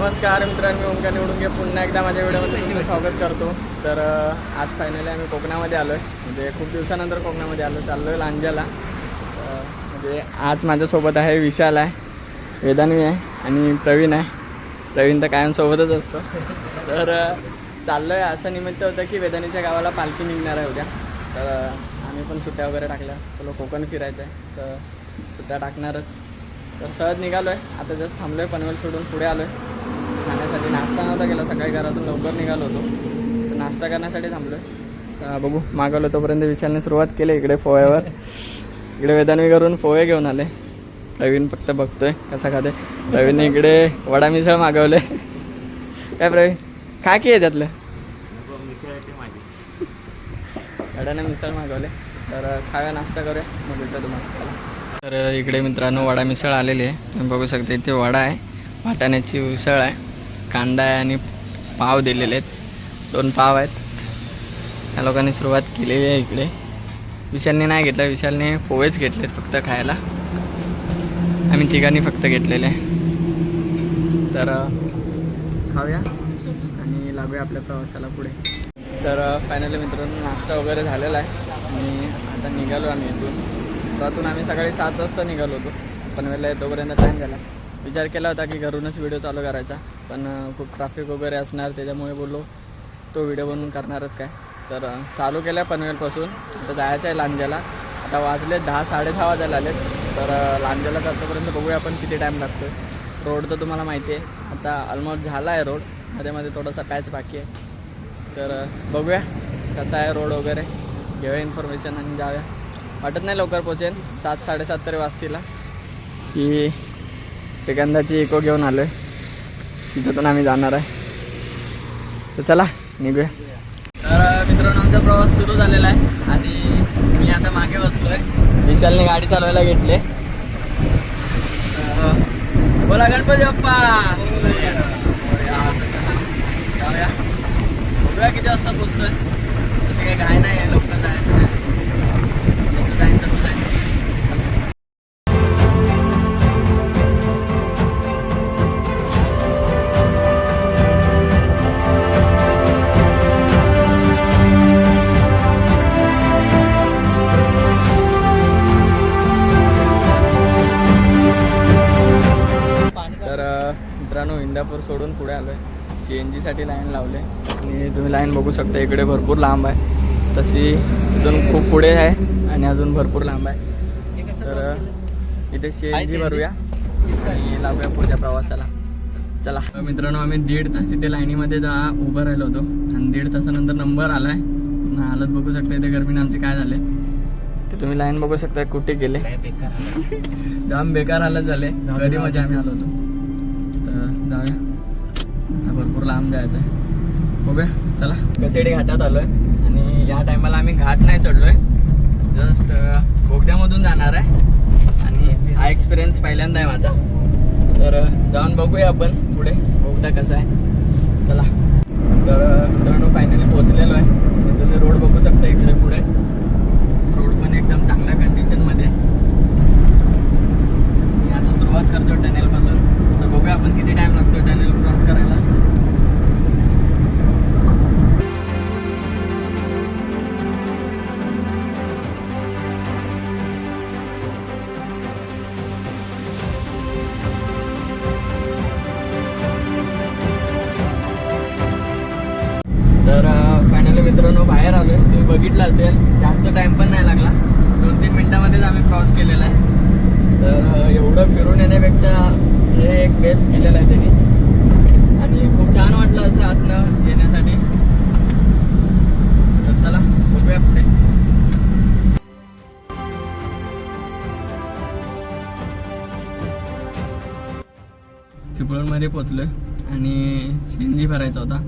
नमस्कार मित्रांनो मी ओमकार निवडून पुन्हा एकदा माझ्या व्हिडिओमध्ये तुमचं स्वागत करतो. तर आज फायनली आम्ही कोकणामध्ये आलो आहे म्हणजे खूप दिवसानंतर कोकणामध्ये आलो चाललो आहे लांजाला म्हणजे आज माझ्यासोबत आहे विशाल आहे वेदानवी आहे आणि प्रवीण आहे. प्रवीण तर कायमसोबतच असतो. तर चाललो आहे असं निमित्त होतं की वेदानीच्या गावाला पालखी निघणार आहे उद्या. तर आम्ही पण सुट्ट्या वगैरे टाकल्या. तुला कोकण फिरायचं आहे तर सुट्ट्या टाकणारच. तर सहज निघालो आहे आता जस्ट थांबलो आहे पनवेल सोडून पुढे आलो आहे करण्यासाठी नाश्ता नव्हता केला. सकाळी घरातून लवकर निघालो होतो. तर नाश्ता करण्यासाठी थांबलो आहे बघू मागवलं तोपर्यंत विशालने सुरुवात केली इकडे पोह्यावर. इकडे वेदानवी करून पोहे घेऊन आले. प्रवीण फक्त बघतोय कसा खाते. प्रवीणने इकडे वडा मिसळ मागवले. काय प्रवीण? काय की आहे त्यातलं? वड्याने मिसळ मागवले. तर खाव्या नाश्ता करूया. मग भेटतो तुम्हाला. चला. तर इकडे मित्रांनो वडा मिसळ आलेली आहे. तुम्ही बघू शकता इथे वडा आहे. वाटाण्याची उसळ आहे. कांदा आहे आणि पाव दिलेले आहेत. दोन पाव आहेत. या लोकांनी सुरुवात केलेली आहे इकडे. विशालने नाही घेतलं. विशालने पोहेच घेतलेत फक्त खायला. आम्ही तिघांनी फक्त घेतलेले. आहे तर खाऊया आणि लागूया आपल्या प्रवासाला पुढे. तर फायनली मित्रांनो नाश्ता वगैरे झालेला आहे. आणि आता निघालो आम्ही इथून. त्यातून आम्ही सकाळी सात वाजता निघालो होतो. पनवेलला येतोपर्यंत टाईम झाला. विचार केला होता की घरूनच व्हिडिओ चालू करायचा. पण खूप ट्रॅफिक वगैरे असणार त्याच्यामुळे बोललो तो व्हिडिओ बनवून करणारच काय. तर चालू केलं आहे पनवेलपासून. आता जायचं आहे लांजाला आता वाजले दहा साडेदहा वाजायला आलेत. तर लांजाला जातोपर्यंत बघूया आपण किती टाईम लागतो रोड तर तुम्हाला माहिती आहे. आता ऑलमोस्ट झाला आहे रोडमध्ये मध्ये थोडंसं पॅच बाकी आहे. तर बघूया कसा आहे रोड वगैरे. घेऊया इन्फॉर्मेशन आणि जाऊया. वाटत नाही लवकर पोचेन सात साडेसात तरी वाजतीला. की सेकंदाची इको घेऊन आलो आहे तिथून आम्ही जाणार आहे. तर चला निघूया. तर मित्रांनो आमचा प्रवास सुरू झालेला आहे आणि मी आता मागे बसलो आहे विशालने गाडी चालवायला घेतली. बोला गणपती बाप्पा! इंदापूर सोडून पुढे आलो आहे सी एन जीसाठी लाईन लावले आणि तुम्ही लाईन बघू शकता इकडे भरपूर लांब आहे. तशी इथून खूप पुढे आहे आणि अजून भरपूर लांब आहे. तर इथे सी एन जी भरूया आणि लावूया पुढच्या प्रवासाला. चला. तर मित्रांनो आम्ही दीड तास इथे लाईनीमध्ये जा उभं राहिलो होतो. आणि दीड तासानंतर नंबर आला आहे हालत बघू शकता इथे गर्मीने आमचे काय झाले. ते तुम्ही लाईन बघू शकता कुठे गेले. जाम बेकार हालत झाले. कधी मजा आम्ही आलो होतो. जाऊया. आता भरपूर लांब जायचं आहे बघूया चला. कसेडी घाटात आलो आहे आणि या टायमाला आम्ही घाट नाही चढलो आहे जस्ट बोगद्यामधून जाणार आहे. आणि हा एक्सपिरियन्स पहिल्यांदा आहे माझा. तर जाऊन बघूया आपण पुढे. बोगदा कसा आहे. चला. तर अ, मित्रांनो फायनली पोहोचलेलो आहे. तुम्ही रोड बघू शकता इकडे पुढे. रोड पण एकदम चांगल्या कंडिशनमध्ये आहे मी आता सुरुवात करतो टनेल बघितलं असेल जास्त टाइम पण नाही लागला. दोन तीन मिनटामध्येच आम्ही क्रॉस केलेला आहे. तर एवढं फिरून येण्यापेक्षा हे एक बेस्ट केलेलं आहे त्यांनी. आणि खूप छान वाटलं असं आतनं येण्यासाठी. तर चला बघूया पुढे. चिपळूणमध्ये पोचलोय आणि सी एन जी भरायचा होता.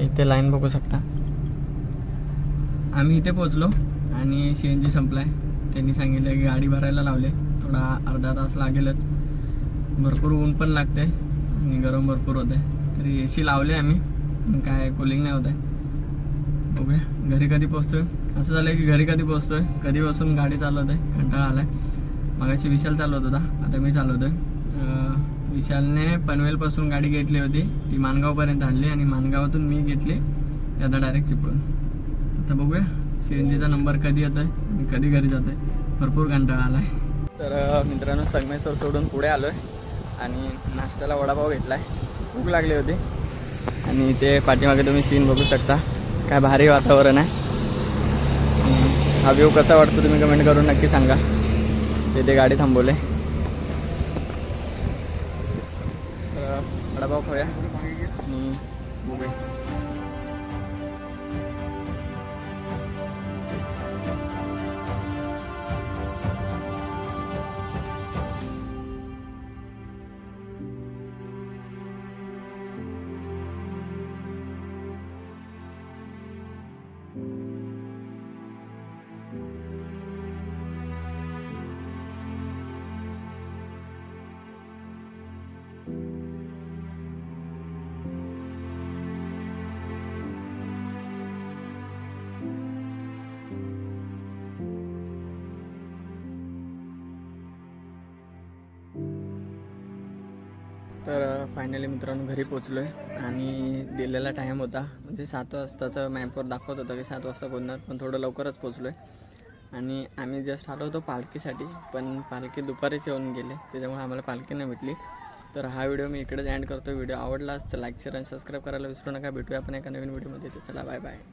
इथे लाईन बघू शकता. आम्ही इथे पोचलो आणि सी एन जी संपलाय. त्यांनी सांगितलं की गाडी भरायला लावले. थोडा अर्धा तास लागेलच. भरपूर ऊन पण लागते आणि गरम भरपूर होते तरी ए सी लावले आम्ही काय कूलिंग नाही होत आहे ओके घरी कधी पोचतोय असं झालं की घरी कधी पोचतोय कधी बसून गाडी चालवत आहे कंटाळा आलाय. मगाशी विशाल चालवत होता आता मी चालवतोय. विशालने पनवेलपासून गाडी घेतली होती. ती माणगावपर्यंत आणली आणि माणगावातून मी घेतली. आता डायरेक्ट चिपळून आता बघूया. सी एन जीचा नंबर कधी येतो आहे आणि कधी घरी जातो आहे भरपूर कंटाळा आला आहे तर मित्रांनो संगमेश्वर सोडून पुढे आलो आहे आणि नाश्त्याला वडापाव घेतला आहे भूक लागली होती. आणि ते पाठीमागे तुम्ही सीन बघू शकता. काय भारी वातावरण आहे. हा व्ह्यू कसा वाटतो तुम्ही कमेंट करून नक्की सांगा. तिथे गाडी थांबवले तर वडापाव खाऊया. तर फायनली मित्रांनो घरी पोचलो आहे आणि दिलेला टाईम होता. म्हणजे सात वाजताचं मॅपवर दाखवत होतं की सात वाजता पोचणार पण थोडं लवकरच पोचलो आहे आणि आम्ही जस्ट आलो होतो पालखीसाठी पण पालखी दुपारीच येऊन गेले. त्याच्यामुळे आम्हाला पालखी नाही भेटली. तर हा व्हिडिओ मी इकडेच एंड करतो व्हिडिओ आवडला तर लाईक शेअर आणि सबस्क्राईब करायला विसरू नका. भेटूया आपण एका नवीन व्हिडिओमध्ये चला बाय बाय